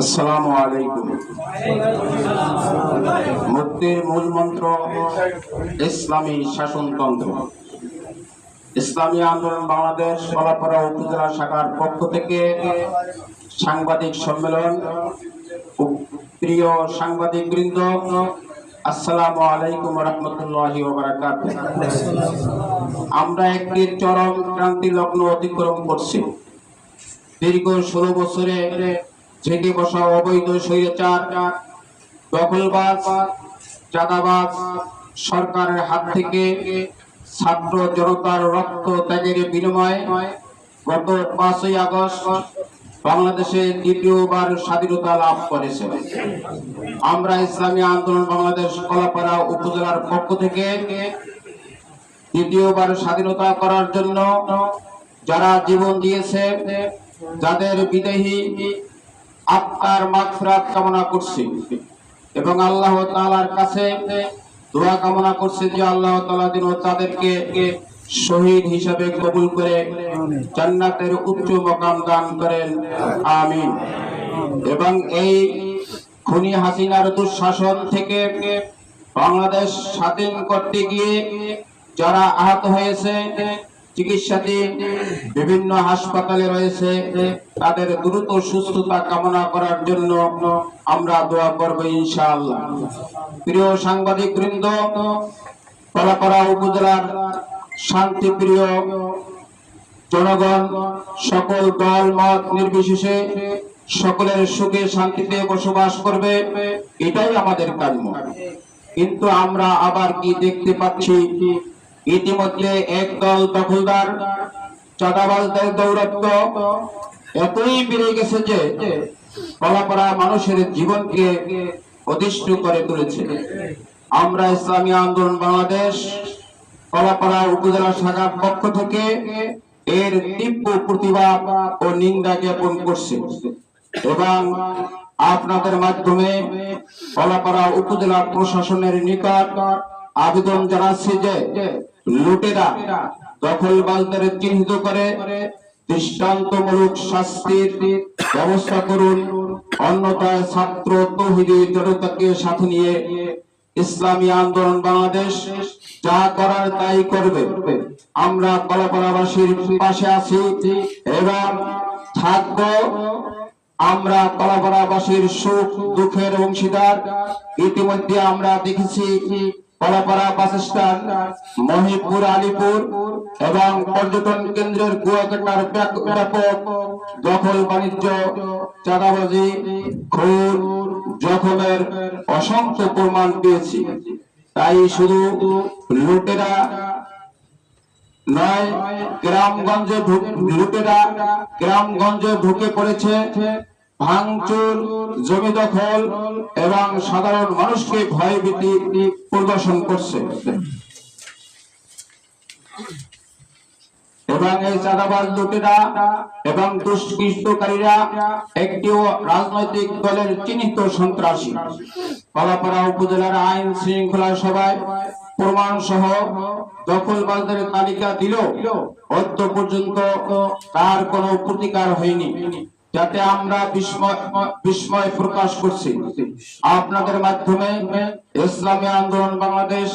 আসসালামু আলাইকুম। মুক্তির মূল মন্ত্র ইসলামী শাসনতন্ত্র। ইসলামী আন্দোলন বাংলাদেশ কলাপাড়া উপজেলা শাখার পক্ষ থেকে সাংবাদিক সম্মেলন। প্রিয় সাংবাদিক বৃন্দ আসসালামু আলাইকুম রহমতুল্লাহি আমরা একটি চরম ক্রান্তি লগ্ন অতিক্রম করছি। দীর্ঘ ষোলো বছরে জেগে বসা অবৈধ স্বৈরাচার, দখলবাজ, চাঁদাবাজ, সরকারের হাত থেকে ছাত্র জনতার রক্ত ত্যাগের বিনিময়ে গত পাঁচই আগস্ট বাংলাদেশে দ্বিতীয়বার স্বাধীনতা লাভ করেছে। আমরা ইসলামী আন্দোলন বাংলাদেশ কলাপাড়া উপজেলার পক্ষ থেকে দ্বিতীয়বার স্বাধীনতা করার জন্য যারা জীবন দিয়েছে, যাদের বিদেহী আত্মার মাগফিরাত কামনা করছি। এবং আল্লাহ তাআলার কাছে দোয়া কামনা করছি যে আল্লাহ তাআলা যেন তাদেরকে শহীদ হিসাবে কবুল করে জান্নাতের উচ্চ মকাম দান করেন। আমিন। এবং এই খুনি হাসিনার দুঃশাসন থেকে বাংলাদেশ স্বাধীন করতে গিয়ে যারা আহত হয়েছে চিকিৎসাধীন বিভিন্ন হাসপাতালে রয়েছে। তাদের দ্রুত সুস্থতা কামনা করার জন্য আমরা দোয়া করব ইনশাআল্লাহ। প্রিয় সাংবাদিক বৃন্দ কলাপাড়া উপজেলার শান্তিপ্রিয় জনগণ, সকল দল, মত নির্বিশেষে সকলের সুখে শান্তিতে বসবাস করবে, এটাই আমাদের কাম্য। কিন্তু আমরা আবার কি দেখতে পাচ্ছি? ইতিমধ্যে একদল দখলদার চাঁদাবাজদের দৌরত্ব এতই বেড়ে গেছে যে কলাপাড়া মানুষের জীবনকে অধিষ্ঠ করে তুলেছে। আমরা ইসলামী আন্দোলন বাংলাদেশ, কলাপাড়া উপজেলা শাখার পক্ষ থেকে এর তীব্র প্রতিবাদ ও নিন্দা জ্ঞাপন করছে। এবং আপনাদের মাধ্যমে কলাপাড়া উপজেলা প্রশাসনের নিকট আবেদন জানাচ্ছি যে লুটেরা দখলবাজদের চিহ্নিত করে। দৃষ্টান্তমূলক শাস্তির ব্যবস্থা করুন। অন্যথায় ছাত্র তৌহিদি জনতাকে সাথে নিয়ে ইসলামী আন্দোলন বাংলাদেশ যা করার তাই করবে। আমরা কলাপাড়াবাসীর পাশে আছি। এবং থাকব আমরা কলাপাড়াবাসীর সুখ দুঃখের অংশীদার। ইতিমধ্যে আমরা দেখেছি কলাপাড়া বাস স্ট্যান্ড মহিপুর আলিপুর এবং পর্যটন কেন্দ্রের কুয়াকাটার ব্যাপক দখল বাণিজ্য, চাঁদাবাজি, খুন, জখমের অসংখ্য প্রমাণ পেয়েছি। তাই শুধু লুটেরা নয়, গ্রামগঞ্জে লুটেরা গ্রামগঞ্জে ঢুকে পড়েছে ভাঙচুর, জমি দখল এবং সাধারণ মানুষকে ভয়ভীতি প্রদর্শন করছে। এবং এই চাঁদাবাজ লুটেরা এবং দুষ্কৃষ্টকারীরা একটিও রাজনৈতিক দলের চিহ্নিত সন্ত্রাসী। কলাপাড়া উপজেলার আইন শৃঙ্খলা সভায় প্রমাণ সহ দখলবাজদের তালিকা দিল অদ্য পর্যন্ত তার কোনো প্রতিকার হয়নি। যাতে আমরা বিস্ময় প্রকাশ করছি। আপনাদের মাধ্যমে ইসলামী আন্দোলন বাংলাদেশ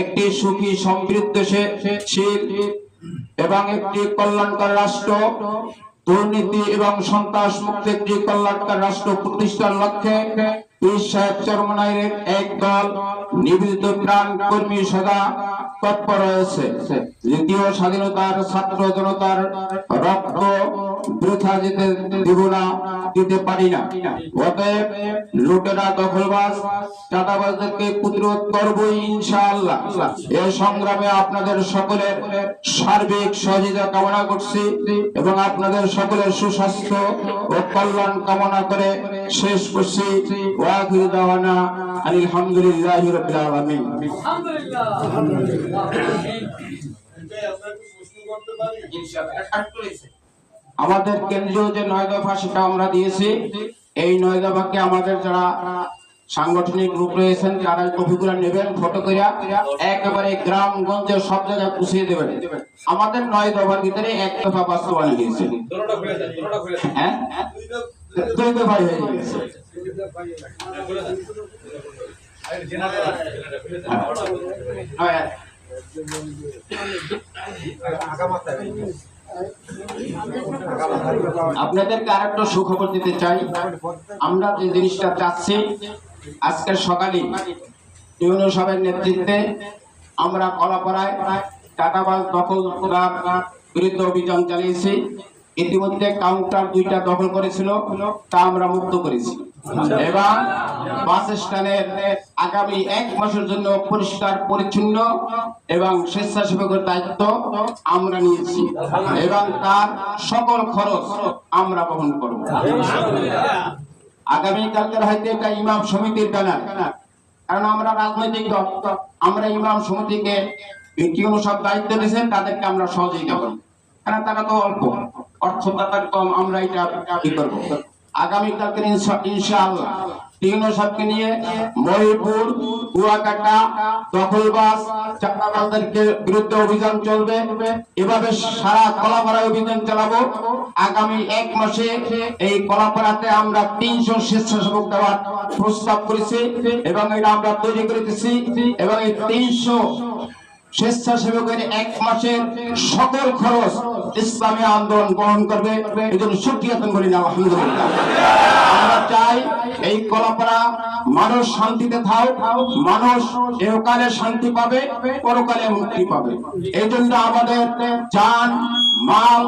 একটি সুখী সমৃদ্ধশীল এবং একটি কল্যাণকর রাষ্ট্র, দুর্নীতি এবং সন্ত্রাস মুক্ত একটি কল্যাণকর রাষ্ট্র প্রতিষ্ঠার লক্ষ্যে স্বাধীনতার ছাত্র জনতার রক্ত বৃথা যেতে দিব না দিতে পারি না। অতএব লুটেরা দখলবাজ চাঁদাবাজদেরকে প্রতিরোধ করবই ইনশাআল্লাহ। এ সংগ্রামে আপনাদের সকলের সার্বিক সহযোগিতা কামনা করছি এবং আপনাদের সকলের সুস্বাস্থ্য ও কল্যাণ কামনা করে শেষ করছি। ওয়াখির দাওয়ানা আলহামদুলিল্লাহি রাব্বিল আলামিন। আমাদের কেন্দ্রীয় যে নয় দফা সেটা আমরা দিয়েছি। এই নয় দফাকে আমাদের যারা সাংগঠনিক গ্রুপ রয়েছেন তারা কপিগুলো নেবেন, ফটো করে একেবারে গ্রামগঞ্জের সব জায়গায় পুষিয়ে দেবেন। আমাদের নয় দফার ভিতরে এক দফা বাস্তবায়ন হয়েছে। হ্যাঁ? হয়ে হ্যাঁ। আপনাদেরকে আরেকটা সুখবর দিতে চাই। আমরা যে জিনিসটা চাচ্ছি, আজকের সকালে ইউনিয়ন সভার নেতৃত্বে আমরা কলাপাড়ায় টাকাবাজ দখল বিরুদ্ধে অভিযান চালিয়েছি। ইতিমধ্যে কাউন্টার দুইটা দখল করেছিল, তা আমরা মুক্ত করেছি। এবং বাস স্ট্যান্ডের আগামী এক মাসের জন্য পরিষ্কার, পরিচ্ছন্ন এবং স্বেচ্ছাসেবকের দায়িত্ব আমরা নিয়েছি এবং তার সকল খরচ আমরা বহন করব। আগামীকালকের হয়তো এটা ইমাম সমিতির ব্যানার। কারণ আমরা রাজনৈতিক দল আমরা ইমাম সমিতিকে কি সব দায়িত্ব দিয়েছেন তাদেরকে আমরা সহযোগিতা করি কারণ তারা তো অল্প, অর্থ তাদের কম আমরা এটা করব? আগামীকালকের ইনশা- ইনশাআল্লাহ। টিউনো সাহেবকে নিয়ে মহিপুর, কুয়াকাটা, দখলবাস বিরুদ্ধে অভিযান চলবে। এভাবে সারা কলাপাড়ায় অভিযান চালাবো। আগামী এক মাসে এই কলাপাড়াতে আমরা তিনশো স্বেচ্ছাসেবক দেওয়ার প্রস্তাব করেছি এবং এটা আমরা তৈরি করেছি এবং এই তিনশো স্বেচ্ছাসেবকের এক মাসের সকল খরচ ইসলামী আন্দোলন গ্রহণ করবে এই জন্য সুক্রিয়াতন করি না, আলহামদুলিল্লাহ। আমরা চাই এই কলাপাড়া মানুষ শান্তিতে থাক, মানুষ এহকালে শান্তি পাবে, পরকালে মুক্তি পাবে। এই জন্য আমাদের যান মাল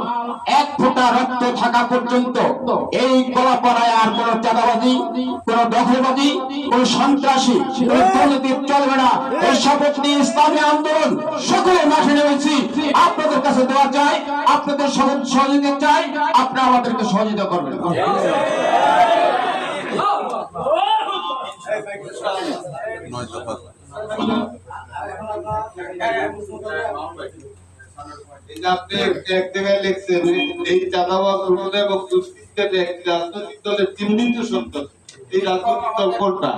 এক ফোঁটা রক্ত থাকা পর্যন্ত এই কলাপাড়ায় আর কোন চাঁদাবাজি, কোন দখলবাজি, কোন সন্ত্রাসী, কোন চলবে না। এই শপথ নিয়ে ইসলামী আন্দোলন সকলে মাঠে নেমেছি। আপনাদের কাছে দেওয়া চাই আপনাদের সহ- সহযোগিতা চাই আপনারা আমাদেরকে সহযোগিতা করবেন। এই যে আপনি এক জায়গায় লিখছেন এই এবং একটি রাজনৈতিক দলের চিহ্নিত সত্য এই রাজনৈতিক দল কোনটা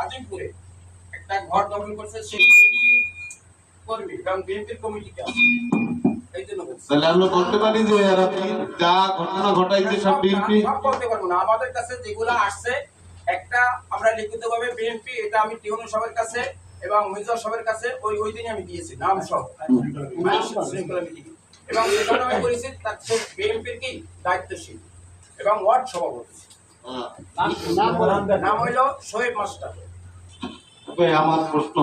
আজিমপুরে একটা ঘর দখল করছে সেই বিএনপি কর্মী এবং বিএনপির কমিটিতে বলছি। তাহলে আমরা বলতে পারি যে এরা যা ঘটনা ঘটাইছে সব বিএনপি বলতে পারব না আমাদের কাছে যেগুলো আসছে একটা আমরা লিখিত ভাবে বিএনপি এটা আমি টিউন সবের কাছে এবং মির্জা সবের কাছে ওই ওই দিনই আমি দিয়েছি নাম সব এবং যেখানে আমি করেছি তার বিএনপির কি দায়িত্বশীল এবং ওয়ার্ড সভাপতি হ্যাঁ। নাম হইল শোয়েব মাস্টার আমার প্রশ্ন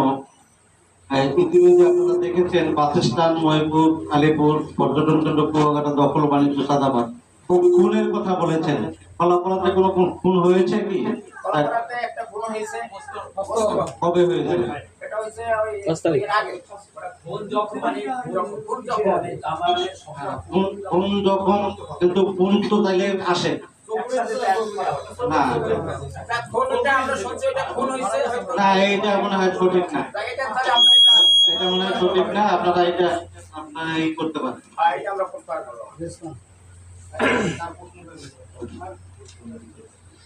ইতিমধ্যে আপনারা দেখেছেন বাসস্থান ময়পুর আলিপুর পর্যটন কেন্দ্র কুয়াকাটা দখল বাণিজ্য সাদাবাদ। খুব খুনের কথা বলেছেন। ফলাফলাতে কোনো খুন- খুন হয়েছে কি? কলকাতাতে একটা খুন হয়েছে। মোস্তফা। কবে হয়েছে? খুন যখন মানে যখন খুন যখন খুন খুন যখন কিন্তু খুন তো তাইলে আসে। না এটা আমরা শুনছি এটা খুন হয়েছে হয়তো। না এটা মনে হয় সঠিক না। এটা মনে হয় সঠিক না আপনারা এটা আপনারা এই করতে পারেন।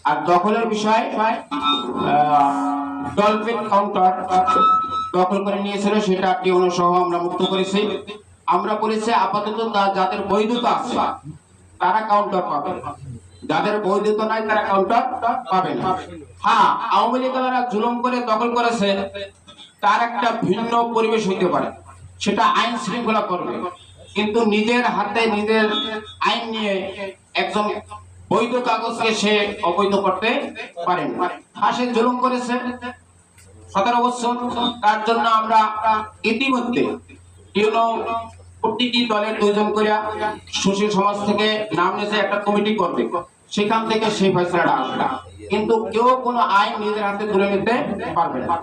আর দখলের বিষয় ডলফিন কাউন্টার দখল করে নিয়েছিল সেটা টিউন সহ আমরা মুক্ত করেছি। আমরা বলেছি আপাতত যাদের বৈধতা আছে তারা কাউন্টার পাবে। যাদের বৈধতা নাই তারা কাউন্টার পাবে না। হ্যাঁ আওয়ামী লীগেরা জুলুম করে দখল করেছে। তার একটা ভিন্ন পরিবেশ হইতে পারে। সেটা আইন শৃঙ্খলা করবে কিন্তু নিজের হাতে নিজের আইন নিয়ে একজন বৈধ কাগজকে সে অবৈধ করতে পারেন। হ্যাঁ সে জুলুম করেছে সতেরো বছর। তার জন্য আমরা ইতিমধ্যে প্রতিটি দলের দুজন করে সুশীল সমাজ থেকে নাম নিয়েছে একটা কমিটি করবে। সেখান থেকে সেই ফয়সলাটা আসবে। কিন্তু কেউ কোনো আইন নিজের হাতে তুলে নিতে পারবে না।